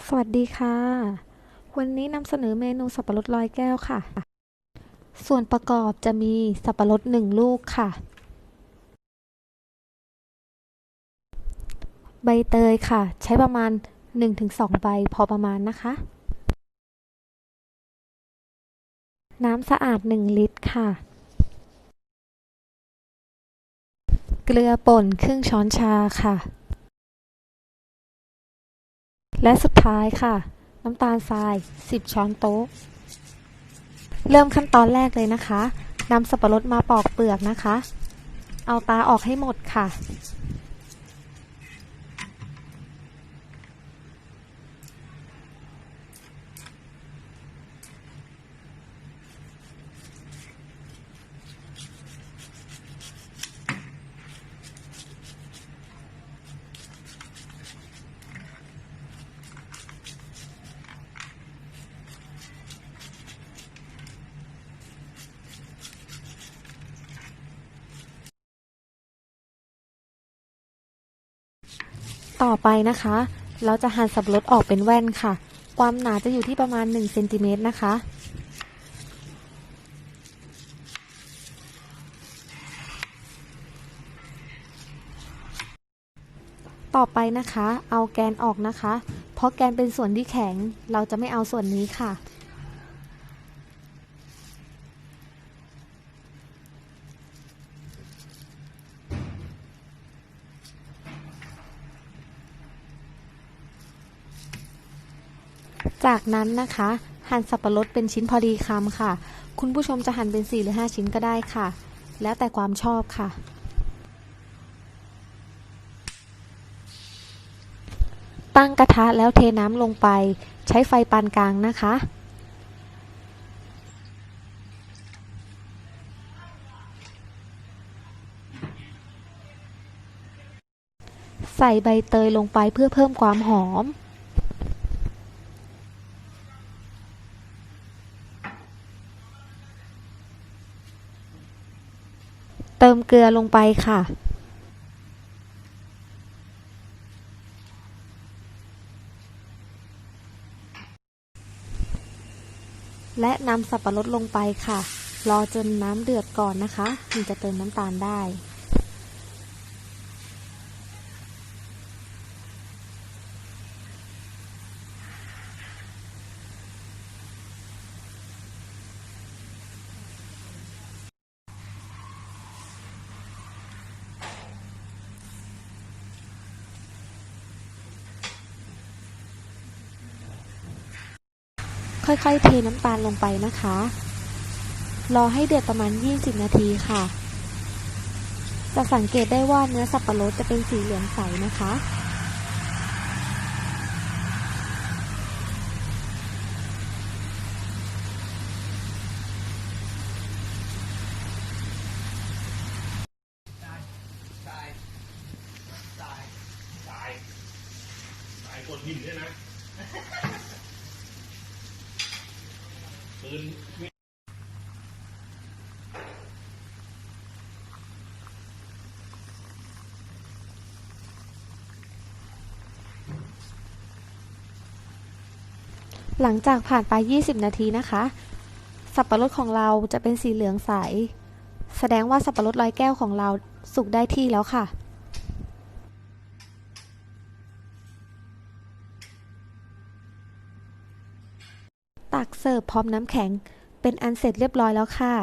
สวัสดีค่ะ วันนี้นำเสนอเมนูสับปะรดลอยแก้วค่ะ ส่วนประกอบจะมีสับปะรดหนึ่งลูกค่ะ ใบเตยค่ะ ใช้ประมาณ 1-2 ใบพอประมาณนะคะ น้ำสะอาด 1 ลิตรค่ะ เกลือป่นครึ่งช้อนชาค่ะ และสุดท้ายค่ะ น้ำตาลทราย 10 ช้อนโต๊ะ เริ่มขั้นตอนแรกเลยนะคะนำสับปะรดมาปอกเปลือกนะคะ เอาตาออกให้หมดค่ะ ต่อไปนะคะ เราจะหั่นสับปะรดออกเป็นแว่นค่ะ ความหนาจะอยู่ที่ประมาณ1เซนติเมตรนะคะ ต่อไปนะคะ เอาแกนออกนะคะ เพราะแกนเป็นส่วนที่แข็ง เราจะไม่เอาส่วนนี้ค่ะ จากนั้นนะคะ หั่นสับปะรดเป็นชิ้นพอดีคำค่ะ คุณผู้ชมจะหั่นเป็น 4 หรือ 5 ชิ้นก็ได้ค่ะ แล้วแต่ความชอบค่ะ ตั้งกระทะแล้วเทน้ำลงไป ใช้ไฟปานกลางนะคะใส่ใบเตยลงไปเพื่อเพิ่มความหอม เติมเกลือลงไปค่ะ และนำสับปะรดลงไปค่ะ รอจนน้ำเดือดก่อนนะคะ ถึงจะเติมน้ำตาลได้ ค่อยๆ เทน้ำตาลลงไปนะคะ รอให้เดือดประมาณ 20 นาทีค่ะ จะสังเกตได้ว่าเนื้อสับปะรดจะเป็นสีเหลืองใสนะคะ ตายกดหินด้วยนะ ปืนหลังจากผ่านไป 20 นาทีนะคะ สับปะรดของเราจะเป็นสีเหลืองใส แสดงว่าสับปะรดลอยแก้วของเราสุกได้ที่แล้วค่ะ ตักเสิร์ฟพร้อมน้ำแข็ง เป็นอันเสร็จเรียบร้อยแล้วค่ะ